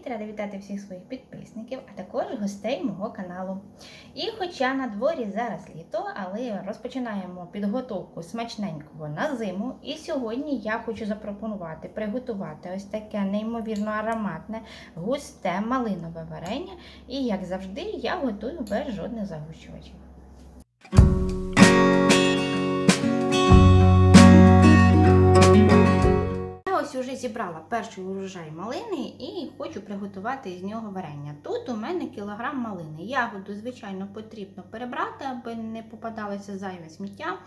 Привіт! Рада вітати всіх своїх підписників, а також гостей мого каналу. І хоча на дворі зараз літо, але розпочинаємо підготовку смачненького на зиму. І сьогодні я хочу запропонувати приготувати ось таке неймовірно ароматне, густе малинове варення. І як завжди, я готую без жодних загущувачів. Зібрала перший урожай малини і хочу приготувати з нього варення. Тут у мене кілограм малини. Ягоду, звичайно, потрібно перебрати, аби не попадалося зайве сміття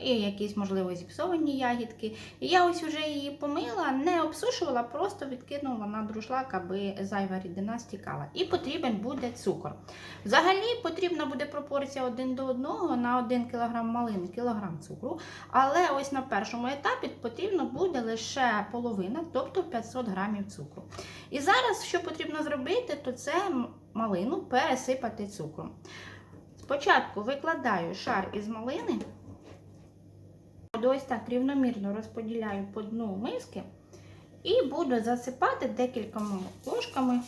і якісь, можливо, зіпсовані ягідки. І я ось уже її помила, не обсушувала, просто відкинула на друшлак, аби зайва рідина стікала. І потрібен буде цукор. Взагалі потрібна буде пропорція один до одного на 1 кг малини, кілограм цукру. Але ось на першому етапі потрібно буде лише половина, тобто 500 грамів цукру. І зараз, що потрібно зробити, то це малину пересипати цукром. Спочатку викладаю шар із малини, ось так рівномірно розподіляю по дну миски і буду засипати декількома ложками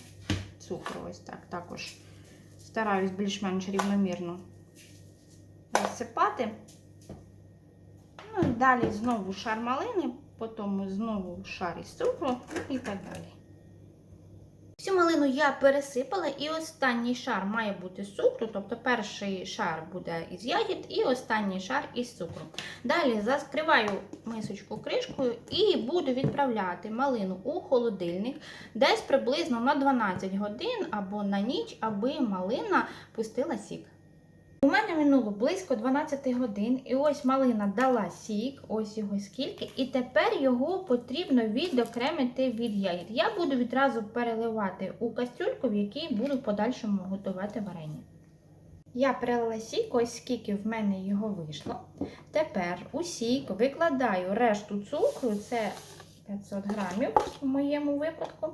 цукру. Ось так також стараюсь більш-менш рівномірно розсипати. Ну далі знову шар малини, потім знову шар із цукру і так далі. Всю малину я пересипала, і останній шар має бути з цукру, тобто перший шар буде із ягід, і останній шар із цукру. Далі заскриваю мисочку кришкою і буду відправляти малину у холодильник десь приблизно на 12 годин або на ніч, аби малина пустила сік. У мене минуло близько 12 годин, і ось малина дала сік, ось його скільки, і тепер його потрібно відокремити від ягід. Я буду відразу переливати у кастрюльку, в якій буду в подальшому готувати варення. Я перелила сік, ось скільки в мене його вийшло. Тепер у сік викладаю решту цукру, це 500 грамів в моєму випадку.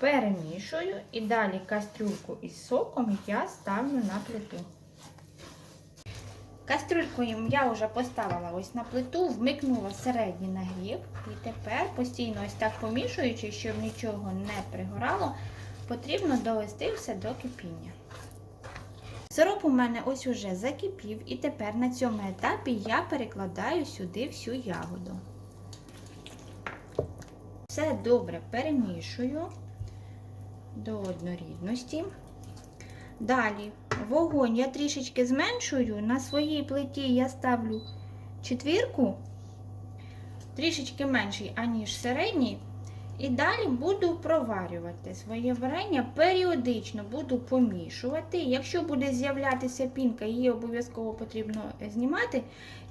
Перемішую і далі кастрюльку із соком я ставлю на плиту. Кастрюльку я вже поставила ось на плиту, вмикнула середній нагрів. І тепер постійно ось так помішуючи, щоб нічого не пригорало, потрібно довести все до кипіння. Сироп у мене ось уже закипів, і тепер на цьому етапі я перекладаю сюди всю ягоду. Все добре перемішую до однорідності. Далі вогонь я трішечки зменшую. На своїй плиті я ставлю четвірку, трішечки менший, аніж середній. І далі буду проварювати своє варення, періодично буду помішувати. Якщо буде з'являтися пінка, її обов'язково потрібно знімати.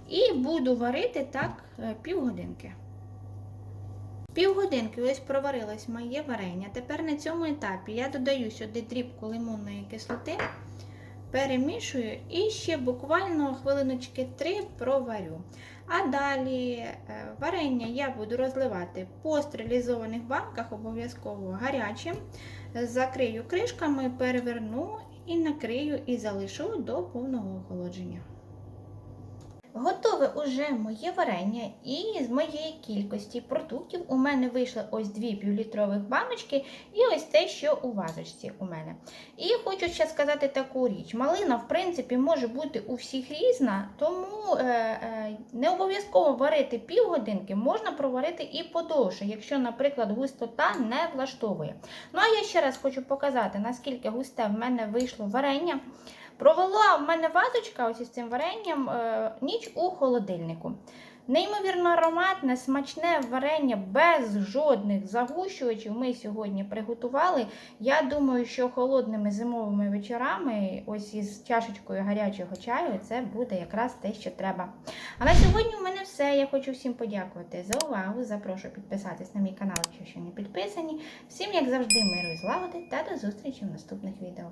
І буду варити так півгодинки. Півгодинки ось проварилось моє варення. Тепер на цьому етапі я додаю сюди дрібку лимонної кислоти, перемішую і ще буквально хвилиночки 3 проварю. А далі варення я буду розливати по стерилізованих банках, обов'язково гарячим. Закрию кришками, переверну і накрию і залишу до повного охолодження. Готове уже моє варення, і з моєї кількості продуктів у мене вийшло ось дві півлітрових баночки і ось те, що у вазочці у мене. І хочу ще сказати таку річ: малина, в принципі, може бути у всіх різна, тому е, е, не обов'язково варити півгодинки, можна проварити і подовше, якщо, наприклад, густота не влаштовує. Ну а я ще раз хочу показати, наскільки густе в мене вийшло варення. Провела в мене вазочка ось із цим варенням е, ніч у холодильнику. Неймовірно ароматне, смачне варення без жодних загущувачів ми сьогодні приготували. Я думаю, що холодними зимовими вечорами, ось із чашечкою гарячого чаю, це буде якраз те, що треба. А на сьогодні у мене все. Я хочу всім подякувати за увагу. Запрошую підписатись на мій канал, якщо ще не підписані. Всім, як завжди, миру і злагоди та до зустрічі в наступних відео.